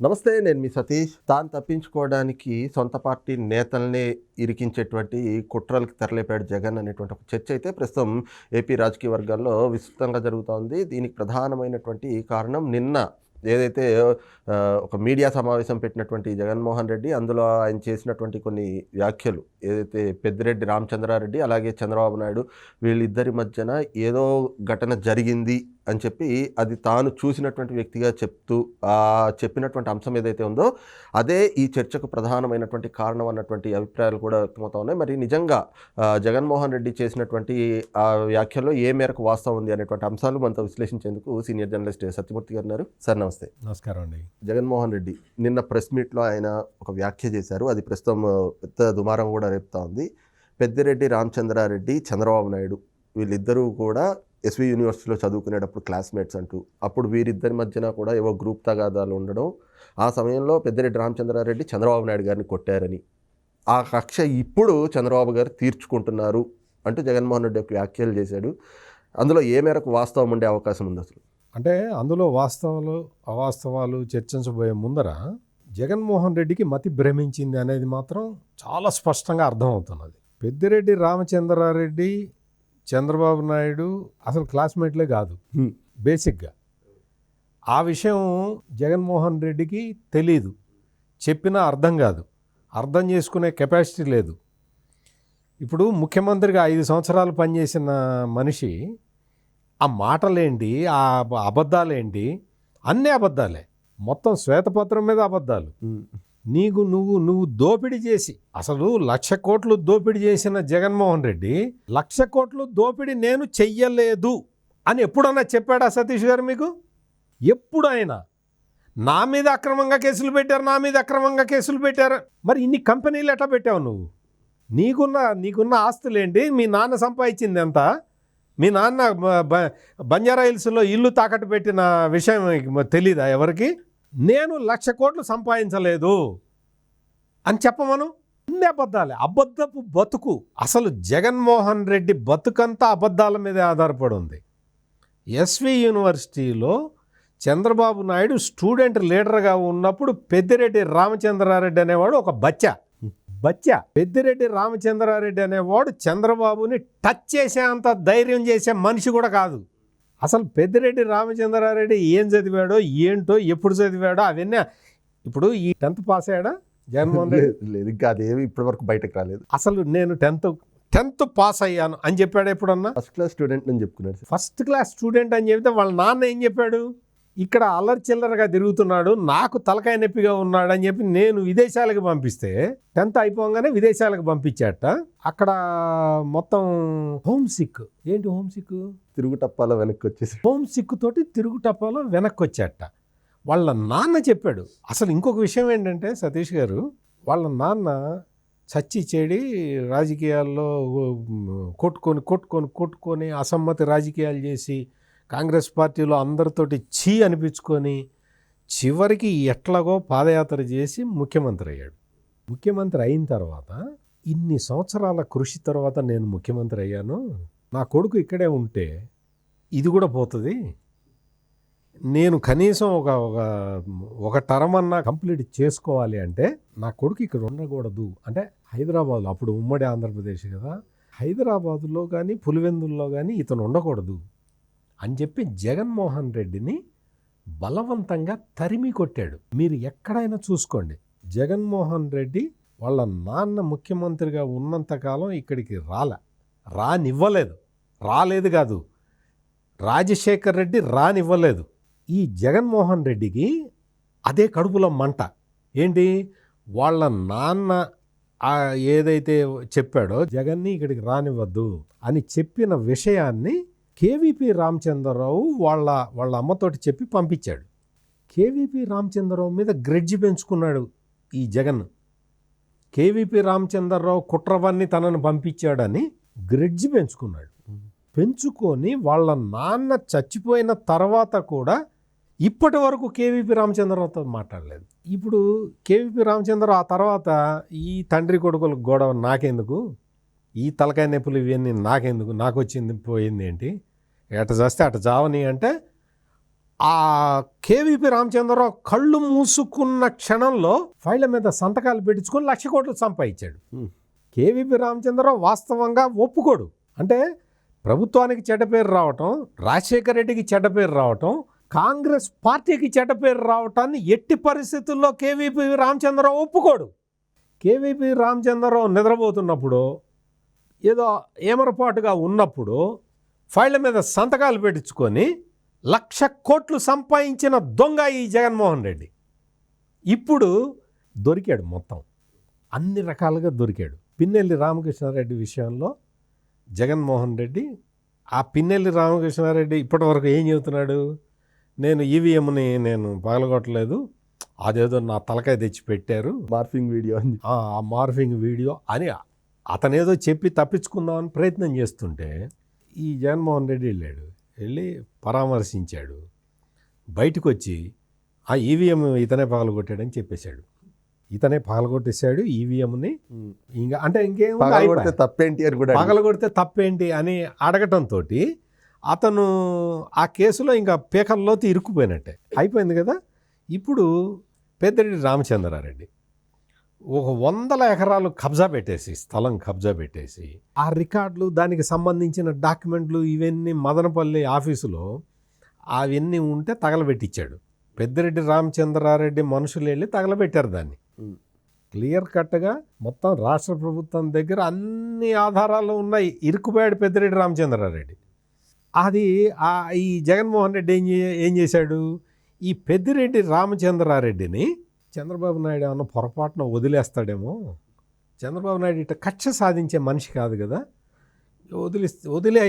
నమస్తే నేను మీ సతీష్. తాను తప్పించుకోవడానికి సొంత పార్టీ నేతల్ని ఇరికించేటువంటి కుట్రలకు తెరలేపాడు జగన్ అనేటువంటి ఒక చర్చ అయితే ప్రస్తుతం ఏపీ రాజకీయ వర్గాల్లో విస్తృతంగా జరుగుతోంది. దీనికి ప్రధానమైనటువంటి కారణం నిన్న ఏదైతే ఒక మీడియా సమావేశం పెట్టినటువంటి జగన్మోహన్ రెడ్డి అందులో ఆయన చేసినటువంటి కొన్ని వ్యాఖ్యలు ఏదైతే పెద్దిరెడ్డి రామచంద్రారెడ్డి అలాగే చంద్రబాబు నాయుడు వీళ్ళిద్దరి మధ్యన ఏదో ఘటన జరిగింది అని చెప్పి అది తాను చూసినటువంటి వ్యక్తిగా చెప్తూ చెప్పినటువంటి అంశం ఏదైతే ఉందో అదే ఈ చర్చకు ప్రధానమైనటువంటి కారణం అన్నటువంటి అభిప్రాయాలు కూడా వ్యక్తమవుతా ఉన్నాయి. మరి నిజంగా జగన్మోహన్ రెడ్డి చేసినటువంటి ఆ వ్యాఖ్యల్లో ఏ మేరకు వాస్తవం ఉంది అనేటువంటి అంశాలు మనతో విశ్లేషించేందుకు సీనియర్ జర్నలిస్ట్ సత్యమూర్తి గారు ఉన్నారు. సార్ నమస్తే. నమస్కారం అండి. జగన్మోహన్ రెడ్డి నిన్న ప్రెస్ మీట్లో ఆయన ఒక వ్యాఖ్య చేశారు. అది ప్రస్తుతం పెద్ద దుమారం కూడా రేపుతా ఉంది. పెద్దిరెడ్డి రామచంద్రారెడ్డి చంద్రబాబు నాయుడు వీళ్ళిద్దరూ కూడా ఎస్వి యూనివర్సిటీలో చదువుకునేటప్పుడు క్లాస్మేట్స్ అంటూ అప్పుడు వీరిద్దరి మధ్యన కూడా ఏవో గ్రూప్ తగాదాలు ఉండడం. ఆ సమయంలో పెద్దిరెడ్డి రామచంద్రారెడ్డి చంద్రబాబు నాయుడు గారిని కొట్టారని. ఆ కక్ష ఇప్పుడు చంద్రబాబు గారు తీర్చుకుంటున్నారు అంటూ జగన్మోహన్ రెడ్డి ఒక వ్యాఖ్యలు చేశాడు. అందులో ఏ మేరకు వాస్తవం ఉండే అవకాశం ఉంది అసలు? అంటే అందులో వాస్తవాలు అవాస్తవాలు చర్చించబోయే ముందర జగన్మోహన్ రెడ్డికి మతి భ్రమించింది అనేది మాత్రం చాలా స్పష్టంగా అర్థమవుతున్నది. పెద్దిరెడ్డి రామచంద్రారెడ్డి చంద్రబాబు నాయుడు అసలు క్లాస్మేట్లే కాదు. బేసిక్గా. ఆ విషయం జగన్మోహన్ రెడ్డికి తెలీదు. చెప్పినా అర్థం కాదు. అర్థం చేసుకునే కెపాసిటీ లేదు. ఇప్పుడు ముఖ్యమంత్రిగా ఐదు సంవత్సరాలు పనిచేసిన మనిషి ఆ మాటలేంటి? ఆ అబ- అబద్ధాలేంటి? అన్నీ అబద్ధాలే. మొత్తం శ్వేతపత్రం మీద అబద్ధాలు. నీకు నువ్వు నువ్వు దోపిడీ చేసి అసలు లక్ష కోట్లు దోపిడీ చేసిన జగన్మోహన్ రెడ్డి లక్ష కోట్లు దోపిడీ నేను చెయ్యలేదు అని ఎప్పుడన్నా చెప్పాడా సతీష్ గారు మీకు? ఎప్పుడు ఆయన నా మీద అక్రమంగా కేసులు పెట్టారు నా మీద అక్రమంగా కేసులు పెట్టారు. మరి ఇన్ని కంపెనీలు ఎట్లా పెట్టావు నువ్వు? నీకున్న నీకున్న ఆస్తులేంటి? మీ నాన్న సంపాదించింది ఎంత మీ నాన్న బ- బంజారా హిల్స్లో ఇల్లు తాకట్టు పెట్టిన విషయం తెలీదా ఎవరికి? నేను లక్ష కోట్లు సంపాదించలేదు అని చెప్పమను అన్ని అబద్ధాలే. అబద్ధపు బతుకు. అసలు జగన్మోహన్ రెడ్డి బతుకంతా అబద్ధాల మీదే ఆధారపడి ఉంది ఎస్వి యూనివర్సిటీలో చంద్రబాబు నాయుడు స్టూడెంట్ లీడర్గా ఉన్నప్పుడు పెద్దిరెడ్డి రామచంద్రారెడ్డి అనేవాడు ఒక బచ్చ. బచ్చ. పెద్దిరెడ్డి రామచంద్రారెడ్డి అనేవాడు చంద్రబాబుని టచ్ చేసేంత ధైర్యం చేసే మనిషి కూడా కాదు. అసలు పెద్దిరెడ్డి రామచంద్రారెడ్డి ఏం చదివాడో ఏంటో ఎప్పుడు చదివాడో అవన్నీ ఇప్పుడు ఈ టెన్త్ పాస్ అయ్యాడా జగన్మోహన్ రెడ్డి? లేదు ఇంకా అదేమి ఇప్పటి వరకు బయటకు రాలేదు. అసలు నేను టెన్త్ టెన్త్ పాస్ అయ్యాను అని చెప్పాడు ఎప్పుడన్నా? ఫస్ట్ క్లాస్ స్టూడెంట్ అని చెప్పుకున్నాడు ఫస్ట్ క్లాస్ స్టూడెంట్ అని చెప్తే వాళ్ళ నాన్న ఏం చెప్పాడు? ఇక్కడ అల్లరి చిల్లరగా తిరుగుతున్నాడు నాకు తలకాయ నొప్పిగా ఉన్నాడు అని చెప్పి నేను విదేశాలకు పంపిస్తే టెన్త్ అయిపోగానే విదేశాలకు పంపించాట. అక్కడ మొత్తం హోమ్ సిక్ ఏంటి హోమ్ సిక్ తిరుగుటప్పాలో వెనక్కి వచ్చేసి హోమ్ సిక్ తోటి తిరుగుటప్పలో వెనక్కి వచ్చాట వాళ్ళ నాన్న చెప్పాడు. అసలు ఇంకొక విషయం ఏంటంటే సతీష్ గారు వాళ్ళ నాన్న చచ్చి చెడి రాజకీయాల్లో కొట్టుకొని కొట్టుకొని కొట్టుకొని అసమ్మతి రాజకీయాలు చేసి కాంగ్రెస్ పార్టీలో అందరితోటి చీ అనిపించుకొని చివరికి ఎట్లాగో పాదయాత్ర చేసి ముఖ్యమంత్రి అయ్యాడు. ముఖ్యమంత్రి అయిన తర్వాత ఇన్ని సంవత్సరాల కృషి తర్వాత నేను ముఖ్యమంత్రి అయ్యాను. నా కొడుకు ఇక్కడే ఉంటే ఇది కూడా పోతుంది. నేను కనీసం ఒక ఒక ఒక టర్మ్ అన్నా కంప్లీట్ చేసుకోవాలి అంటే నా కొడుకు ఇక్కడ ఉండకూడదు. అంటే హైదరాబాద్లో అప్పుడు ఉమ్మడి ఆంధ్రప్రదేశ్ కదా. హైదరాబాదులో కానీ పులివెందుల్లో కానీ ఇతను ఉండకూడదు. అని చెప్పి జగన్మోహన్ రెడ్డిని బలవంతంగా తరిమి కొట్టాడు. మీరు ఎక్కడైనా చూసుకోండి. జగన్మోహన్ రెడ్డి వాళ్ళ నాన్న ముఖ్యమంత్రిగా ఉన్నంతకాలం ఇక్కడికి రాల. రానివ్వలేదు. రాలేదు కాదు. రాజశేఖర్ రెడ్డి రానివ్వలేదు. ఈ జగన్మోహన్ రెడ్డికి అదే కడుపులో మంట. ఏంటి? వాళ్ళ నాన్న ఏదైతే చెప్పాడో జగన్ని ఇక్కడికి రానివ్వద్దు అని చెప్పిన విషయాన్ని కేవీపీ రామచంద్రరావు వాళ్ళ వాళ్ళ అమ్మతోటి చెప్పి పంపించాడు. కేవీపీ రామచంద్రరావు మీద గ్రెడ్జి పెంచుకున్నాడు ఈ జగన్. కేవీపీ రామచంద్రరావు కుట్రవన్నీ తనను పంపించాడని గ్రెడ్జి పెంచుకున్నాడు. పెంచుకొని వాళ్ళ నాన్న చచ్చిపోయిన తర్వాత కూడా ఇప్పటి వరకు కేవీపీ రామచంద్రరావుతో మాట్లాడలేదు. ఇప్పుడు కేవీపీ రామచంద్రరావు ఆ తర్వాత ఈ తండ్రి కొడుకుల గొడవ నాకెందుకు? ఈ తలకాయ నొప్పులు ఇవన్నీ నాకెందుకు? నాకు వచ్చింది పోయింది ఏంటి? ఎట చేస్తే అట చావని అంటే ఆ కేవీపీ రామచంద్రరావు కళ్ళు మూసుకున్న క్షణంలో ఫైళ్ళ మీద సంతకాలు పెట్టించుకొని లక్ష కోట్లు సంపాదించాడు. కేవీపీ రామచంద్రరావు వాస్తవంగా ఒప్పుకోడు. అంటే ప్రభుత్వానికి చెడ్డ పేరు రావటం రాజశేఖర రెడ్డికి చెడ్డ పేరు రావటం కాంగ్రెస్ పార్టీకి చెడ్డ పేరు రావటాన్ని ఎట్టి పరిస్థితుల్లో కేవీపీ రామచంద్రరావు ఒప్పుకోడు. కేవీపీ రామచంద్రరావు నిద్రపోతున్నప్పుడు ఏదో ఏమరపాటుగా ఉన్నప్పుడు ఫైళ్ళ మీద సంతకాలు పెట్టించుకొని లక్ష కోట్లు సంపాదించిన దొంగ ఈ జగన్మోహన్ రెడ్డి. ఇప్పుడు దొరికాడు మొత్తం. అన్ని రకాలుగా దొరికాడు. పిన్నెల్లి రామకృష్ణారెడ్డి విషయంలో జగన్మోహన్ రెడ్డి ఆ పిన్నెల్లి రామకృష్ణారెడ్డి ఇప్పటివరకు ఏం చెబుతున్నాడు? నేను ఈవీఎంని నేను పగలగొట్టలేదు. అదేదో నా తలకాయ తెచ్చి పెట్టారు. మార్ఫింగ్ వీడియో అని ఆ ఆ మార్ఫింగ్ వీడియో అని అతనేదో చెప్పి తప్పించుకుందామని ప్రయత్నం చేస్తుంటే ఈ జగన్మోహన్ రెడ్డి వెళ్ళాడు. వెళ్ళి పరామర్శించాడు. బయటకు వచ్చి ఆ ఈవీఎం ఇతనే పగలగొట్టాడని చెప్పేశాడు. ఇతనే పగలగొట్టేశాడు ఈవీఎంని ఇంకా అంటే ఇంకేం పగలగొడితే తప్పేంటి అని కూడా. పగలగొడితే తప్పేంటి అని అడగటంతో అతను ఆ కేసులో ఇంకా పీకల్లోతి ఇరుక్కుపోయినట్టే. అయిపోయింది కదా? ఇప్పుడు పెద్దిరెడ్డి రామచంద్రారెడ్డి. ఒక వందల ఎకరాలు కబ్జా పెట్టేసి స్థలం కబ్జా పెట్టేసి ఆ రికార్డులు దానికి సంబంధించిన డాక్యుమెంట్లు ఇవన్నీ మదనపల్లి ఆఫీసులో అవన్నీ ఉంటే తగలబెట్టించాడు పెద్దిరెడ్డి రామచంద్రారెడ్డి మనుషులు వెళ్ళి తగలబెట్టారు దాన్ని. క్లియర్ కట్గా మొత్తం రాష్ట్ర ప్రభుత్వం దగ్గర అన్ని ఆధారాలు ఉన్నాయి. ఇరుక్కుపోయాడు పెద్దిరెడ్డి రామచంద్రారెడ్డి. అది ఈ జగన్మోహన్ రెడ్డి ఏం చే- ఏం చేశాడు? ఈ పెద్దిరెడ్డి రామచంద్రారెడ్డిని చంద్రబాబు నాయుడు ఏమన్నా పొరపాటున వదిలేస్తాడేమో. చంద్రబాబు నాయుడు ఇట్లా కక్ష సాధించే మనిషి కాదు కదా. వదిలిస్తే వదిలే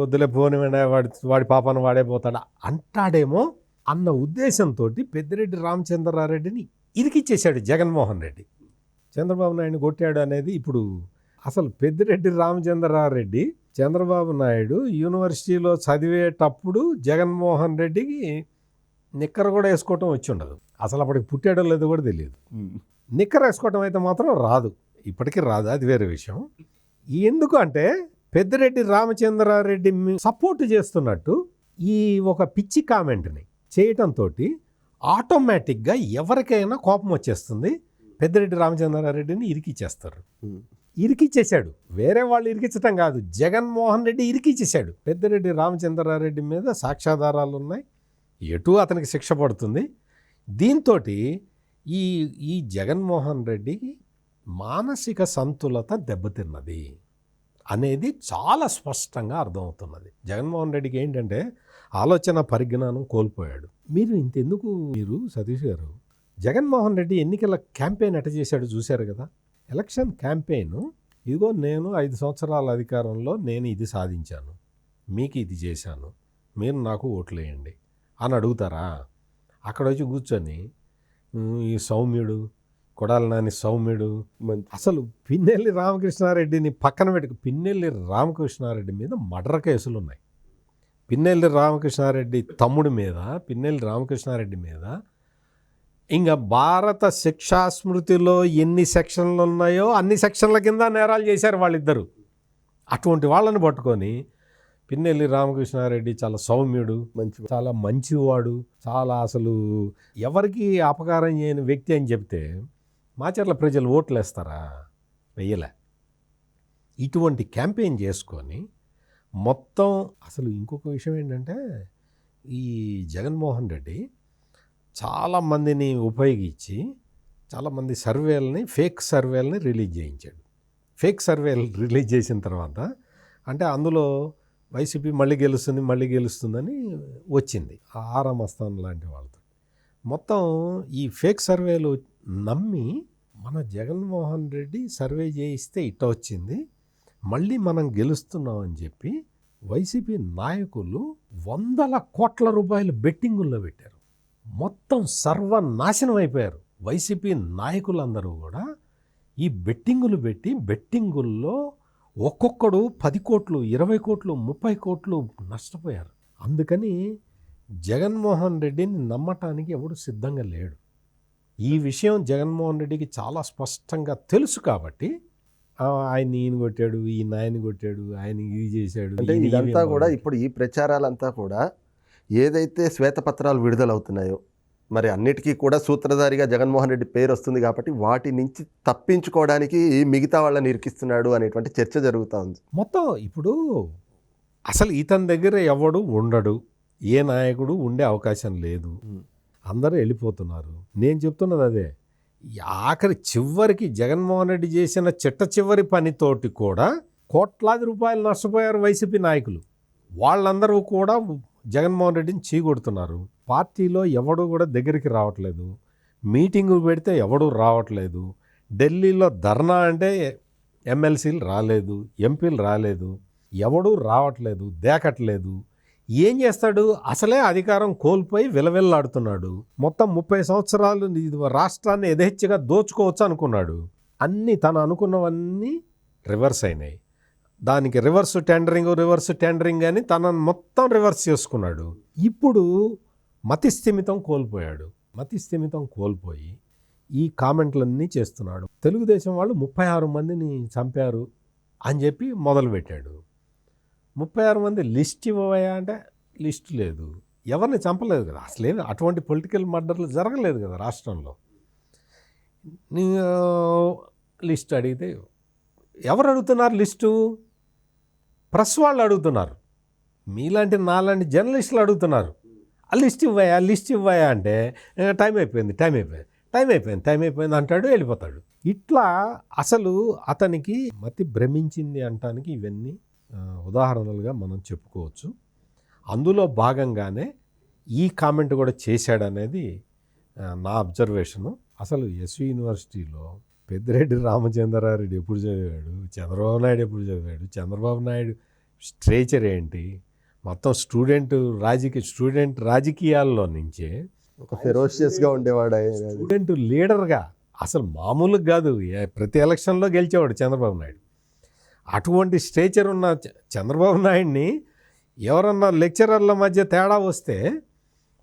వదిలే పోనివ్వండి వాడి వాడి పాపను వాడే పోతాడా? అంటాడేమో అన్న ఉద్దేశంతో పెద్దిరెడ్డి రామచంద్రారెడ్డిని ఇరికిచ్చేశాడు జగన్మోహన్ రెడ్డి. చంద్రబాబు నాయుడు కొట్టాడు అనేది ఇప్పుడు అసలు పెద్దిరెడ్డి రామచంద్రారెడ్డి చంద్రబాబు నాయుడు యూనివర్సిటీలో చదివేటప్పుడు జగన్మోహన్ రెడ్డికి నిక్కర కూడా వేసుకోవటం వచ్చి ఉండదు. అసలు అప్పటికి పుట్టాడో లేదో కూడా తెలియదు. నిక్కర వేసుకోవటం అయితే మాత్రం రాదు. ఇప్పటికీ రాదు. అది వేరే విషయం. ఎందుకు అంటే పెద్దిరెడ్డి రామచంద్రారెడ్డి సపోర్ట్ చేస్తున్నట్టు ఈ ఒక పిచ్చి కామెంట్ని చేయటంతో ఆటోమేటిక్గా ఎవరికైనా కోపం వచ్చేస్తుంది. పెద్దిరెడ్డి రామచంద్రారెడ్డిని ఇరికిచ్చేస్తారు. ఉమ్. ఇరికిచ్చేశాడు. వేరే వాళ్ళు ఇరికించటం కాదు. జగన్మోహన్ రెడ్డి ఇరికిచ్చేశాడు. పెద్దిరెడ్డి రామచంద్రారెడ్డి మీద సాక్ష్యాధారాలు ఉన్నాయి. ఎటు అతనికి శిక్ష పడుతుంది. దీంతో ఈ ఈ జగన్మోహన్ రెడ్డికి మానసిక సంతులత దెబ్బతిన్నది అనేది చాలా స్పష్టంగా అర్థమవుతున్నది. జగన్మోహన్ రెడ్డికి ఏంటంటే ఆలోచన పరిజ్ఞానం కోల్పోయాడు. మీరు ఇంతెందుకు మీరు సతీష్ గారు? జగన్మోహన్ రెడ్డి ఎన్నికల క్యాంపెయిన్ ఎట చేశాడు చూశారు కదా? ఎలక్షన్ క్యాంపెయిన్ ఇదిగో నేను ఐదు సంవత్సరాల అధికారంలో నేను ఇది సాధించాను మీకు ఇది చేశాను మీరు నాకు ఓట్లేయండి అని అడుగుతారా? అక్కడ వచ్చి కూర్చొని "ఉమ్, ఈ సౌమ్యుడు కొడాలి నాని సౌమ్యుడు అసలు పిన్నెల్లి రామకృష్ణారెడ్డిని పక్కన పెట్టుకు పిన్నెల్లి రామకృష్ణారెడ్డి మీద మర్డర్ కేసులు ఉన్నాయి పిన్నెల్లి రామకృష్ణారెడ్డి తమ్ముడి మీద పిన్నెల్లి రామకృష్ణారెడ్డి మీద ఇంకా భారత శిక్షా స్మృతిలో ఎన్ని సెక్షన్లు ఉన్నాయో అన్ని సెక్షన్ల కింద నేరాలు చేశారు వాళ్ళిద్దరు. అటువంటి వాళ్ళని పట్టుకొని పిన్నెల్లి రామకృష్ణారెడ్డి చాలా సౌమ్యుడు మంచి చాలా మంచివాడు చాలా అసలు ఎవరికి అపకారం చేయని వ్యక్తి అని చెప్తే మాచర్ల ప్రజలు ఓట్లు వేస్తారా వెయ్యలే. ఇటువంటి క్యాంపెయిన్ చేసుకొని మొత్తం అసలు ఇంకొక విషయం ఏంటంటే ఈ జగన్మోహన్ రెడ్డి చాలామందిని ఉపయోగించి చాలామంది సర్వేలని ఫేక్ సర్వేలని రిలీజ్ చేయించాడు. ఫేక్ సర్వేలు రిలీజ్ చేసిన తర్వాత అంటే అందులో వైసీపీ మళ్ళీ గెలుస్తుంది మళ్ళీ గెలుస్తుందని వచ్చింది ఆ ఆరా మస్తాన్ లాంటి వాళ్ళతో. మొత్తం ఈ ఫేక్ సర్వేలు నమ్మి మన జగన్మోహన్ రెడ్డి సర్వే చేయిస్తే ఇట్ట వచ్చింది. మళ్ళీ మనం గెలుస్తున్నామని చెప్పి వైసీపీ నాయకులు వందల కోట్ల రూపాయలు బెట్టింగుల్లో పెట్టారు. మొత్తం సర్వనాశనం అయిపోయారు. వైసీపీ నాయకులందరూ కూడా ఈ బెట్టింగులు పెట్టి బెట్టింగుల్లో ఒక్కొక్కడు పది కోట్లు ఇరవై కోట్లు ముప్పై కోట్లు నష్టపోయారు అందుకని జగన్మోహన్ రెడ్డిని నమ్మటానికి ఎవడు సిద్ధంగా లేడు ఈ విషయం జగన్మోహన్ రెడ్డికి చాలా స్పష్టంగా తెలుసు కాబట్టి ఆయన ఈయన కొట్టాడు ఈయన ఆయన కొట్టాడు ఆయన ఇది చేశాడు అంటే ఇదంతా కూడా. ఇప్పుడు ఈ ప్రచారాలంతా కూడా ఏదైతే శ్వేతపత్రాలు విడుదలవుతున్నాయో మరి అన్నిటికీ కూడా సూత్రధారిగా జగన్మోహన్ రెడ్డి పేరు వస్తుంది కాబట్టి వాటి నుంచి తప్పించుకోవడానికి మిగతా వాళ్ళని ఇరికిస్తున్నాడు అనేటువంటి చర్చ జరుగుతూ ఉంది. మొత్తం ఇప్పుడు అసలు ఇతని దగ్గర ఎవడు ఉండడు ఏ నాయకుడు ఉండే అవకాశం లేదు. అందరూ వెళ్ళిపోతున్నారు. నేను చెప్తున్నది అదే ఆఖరి చివరికి జగన్మోహన్ రెడ్డి చేసిన చిట్ట చివరి పనితోటి కూడా కోట్లాది రూపాయలు నష్టపోయారు వైసీపీ నాయకులు. వాళ్ళందరూ కూడా జగన్మోహన్ రెడ్డిని చీకొడుతున్నారు. పార్టీలో ఎవడు కూడా దగ్గరికి రావట్లేదు. మీటింగు పెడితే ఎవడు రావట్లేదు. ఢిల్లీలో ధర్నా అంటే ఎమ్మెల్సీలు రాలేదు ఎంపీలు రాలేదు. ఎవడూ రావట్లేదు దేకట్లేదు. ఏం చేస్తాడు? అసలే అధికారం కోల్పోయి విలవిల్లాడుతున్నాడు. మొత్తం ముప్పై సంవత్సరాలు ఇది రాష్ట్రాన్ని యథేచ్ఛగా దోచుకోవచ్చు అనుకున్నాడు. అన్నీ తను అనుకున్నవన్నీ రివర్స్ అయినాయి. దానికి రివర్స్ టెండరింగ్ రివర్స్ టెండరింగ్ అని తనను మొత్తం రివర్స్ చేసుకున్నాడు. ఇప్పుడు మతి స్థిమితం కోల్పోయాడు. మతి స్థిమితం కోల్పోయి ఈ కామెంట్లన్నీ చేస్తున్నాడు. తెలుగుదేశం వాళ్ళు ముప్పై ఆరు మందిని చంపారు అని చెప్పి మొదలుపెట్టాడు. ముప్పై ఆరు మంది లిస్ట్ ఇవ్వయా అంటే లిస్ట్ లేదు. ఎవరిని చంపలేదు కదా. అసలే అటువంటి పొలిటికల్ మర్డర్లు జరగలేదు కదా రాష్ట్రంలో. లిస్ట్ అడిగితే ఎవరు అడుగుతున్నారు లిస్టు? ప్రెస్ వాళ్ళు అడుగుతున్నారు. మీలాంటి నాలాంటి జర్నలిస్టులు అడుగుతున్నారు. ఆ లిస్ట్ ఇవ్వయా లిస్ట్ ఇవ్వాయా అంటే టైం అయిపోయింది టైం అయిపోయింది టైం అయిపోయింది టైం అయిపోయింది అంటాడు వెళ్ళిపోతాడు. ఇట్లా అసలు అతనికి మతి భ్రమించింది అంటానికి ఇవన్నీ ఉదాహరణలుగా మనం చెప్పుకోవచ్చు. అందులో భాగంగానే ఈ కామెంట్ కూడా చేశాడనేది నా అబ్జర్వేషను. అసలు ఎస్వి యూనివర్సిటీలో పెద్దిరెడ్డి రామచంద్రారెడ్డి ఎప్పుడు చదివాడు? చంద్రబాబు నాయుడు ఎప్పుడు చదివాడు? చంద్రబాబు నాయుడు స్ట్రేచర్ ఏంటి? మొత్తం స్టూడెంట్ రాజకీయ స్టూడెంట్ రాజకీయాల్లో నుంచే ఒక ఫెరోషియస్గా ఉండేవాడు. స్టూడెంట్ లీడర్గా. అసలు మామూలుగా కాదు. ప్రతి ఎలక్షన్లో గెలిచేవాడు చంద్రబాబు నాయుడు. అటువంటి స్టేచర్ ఉన్న చంద్రబాబు నాయుడిని ఎవరన్నా లెక్చరర్ల మధ్య తేడా వస్తే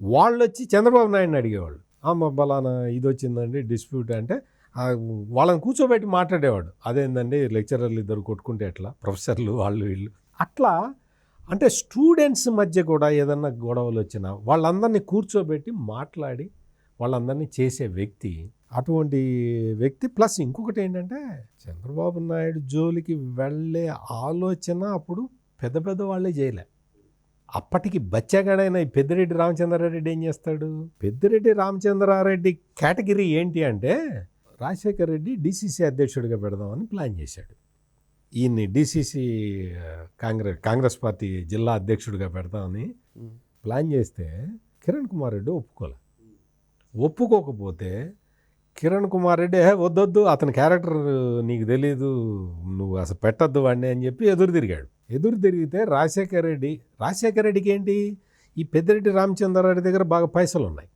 వాళ్ళు వచ్చి చంద్రబాబు నాయుడిని అడిగేవాళ్ళు. అమ్మ బలానా ఇది వచ్చిందండి డిస్ప్యూట్ అంటే వాళ్ళని కూర్చోబెట్టి మాట్లాడేవాడు. అదేందండి లెక్చరర్లు ఇద్దరు కొట్టుకుంటే ఎట్లా? ప్రొఫెసర్లు వాళ్ళు వీళ్ళు. అట్లా అంటే స్టూడెంట్స్ మధ్య కూడా ఏదన్నా గొడవలు వచ్చినా వాళ్ళందరినీ కూర్చోబెట్టి మాట్లాడి వాళ్ళందరినీ చేసే వ్యక్తి అటువంటి వ్యక్తి. ప్లస్ ఇంకొకటి ఏంటంటే చంద్రబాబు నాయుడు జోలికి వెళ్ళే ఆలోచన అప్పుడు పెద్ద పెద్ద వాళ్ళే చేయలే. అప్పటికి బచ్చగాడైన ఈ పెద్దిరెడ్డి రామచంద్రారెడ్డి ఏం చేస్తాడు? పెద్దిరెడ్డి రామచంద్రారెడ్డి కేటగిరీ ఏంటి అంటే రాజశేఖర రెడ్డి డిసిసి అధ్యక్షుడిగా పెడదామని ప్లాన్ చేశాడు. ఈయన్ని డిసిసి కాంగ్రెస్ కాంగ్రెస్ పార్టీ జిల్లా అధ్యక్షుడిగా పెడతామని ప్లాన్ చేస్తే కిరణ్ కుమార్ రెడ్డి ఒప్పుకోలే. ఒప్పుకోకపోతే కిరణ్ కుమార్ రెడ్డి "ఏ, వద్దొద్దు అతని క్యారెక్టర్ నీకు తెలీదు నువ్వు అసలు పెట్టద్దు వాడిని అని చెప్పి ఎదురు తిరిగాడు. ఎదురు తిరిగితే రాజశేఖర రెడ్డి రాజశేఖర రెడ్డికి ఏంటి ఈ పెద్దిరెడ్డి రామచంద్రారెడ్డి దగ్గర బాగా పైసలు ఉన్నాయి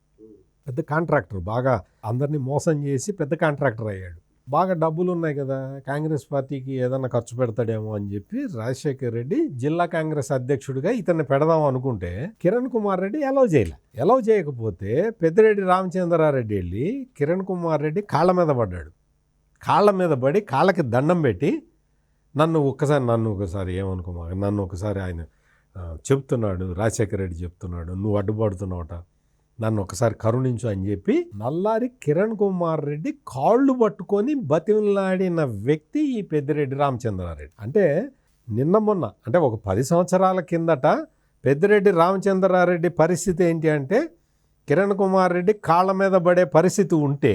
పెద్ద కాంట్రాక్టర్ బాగా అందరినీ మోసం చేసి పెద్ద కాంట్రాక్టర్ అయ్యాడు. బాగా డబ్బులు ఉన్నాయి కదా కాంగ్రెస్ పార్టీకి ఏదన్నా ఖర్చు పెడతాడేమో అని చెప్పి రాజశేఖర్ రెడ్డి జిల్లా కాంగ్రెస్ అధ్యక్షుడిగా ఇతన్ని పెడదాం అనుకుంటే కిరణ్ కుమార్ రెడ్డి ఎలవ్ చేయలే. ఎలవ్ చేయకపోతే పెద్దిరెడ్డి రామచంద్రారెడ్డి వెళ్ళి కిరణ్ కుమార్ రెడ్డి కాళ్ళ మీద పడ్డాడు. కాళ్ళ మీద పడి కాళ్ళకి దండం పెట్టి నన్ను ఒక్కసారి నన్ను ఒకసారి ఏమనుకోమా నన్ను ఒకసారి ఆయన చెప్తున్నాడు రాజశేఖర రెడ్డి చెప్తున్నాడు నువ్వు అడ్డుపడుతున్నావుట నన్ను ఒకసారి కరుణించు అని చెప్పి నల్లారి కిరణ్ కుమార్ రెడ్డి కాళ్ళు పట్టుకొని బతిమలాడిన వ్యక్తి ఈ పెద్దిరెడ్డి రామచంద్రారెడ్డి. అంటే నిన్న మొన్న అంటే ఒక పది సంవత్సరాల కిందట పెద్దిరెడ్డి రామచంద్రారెడ్డి పరిస్థితి ఏంటి అంటే కిరణ్ కుమార్ రెడ్డి కాళ్ళ మీద పడే పరిస్థితి ఉంటే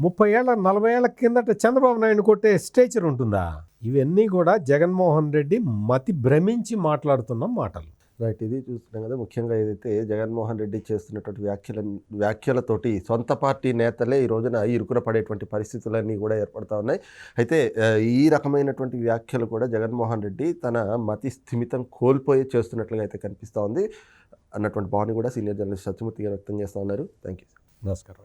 ముప్పై ఏళ్ళ నలభై ఏళ్ళ కిందట చంద్రబాబు నాయుడు కొట్టే స్టేచర్ ఉంటుందా? ఇవన్నీ కూడా జగన్మోహన్ రెడ్డి మతి భ్రమించి మాట్లాడుతున్న మాటలు. రైట్ ఇది చూస్తున్నాం కదా ముఖ్యంగా ఏదైతే జగన్మోహన్ రెడ్డి చేస్తున్నటువంటి వ్యాఖ్యల వ్యాఖ్యలతోటి సొంత పార్టీ నేతలే ఈ రోజున ఇరుకున పడేటువంటి పరిస్థితులన్నీ కూడా ఏర్పడతా ఉన్నాయి. అయితే ఈ రకమైనటువంటి వ్యాఖ్యలు కూడా జగన్మోహన్ రెడ్డి తన మతి స్థిమితం కోల్పోయి చేస్తున్నట్లుగా అయితే కనిపిస్తూ ఉంది అన్నటువంటి భావన కూడా సీనియర్ జర్నలిస్ట్ సత్యమూర్తి గారు వ్యక్తం చేస్తూ ఉన్నారు. థ్యాంక్ యూ నమస్కారం.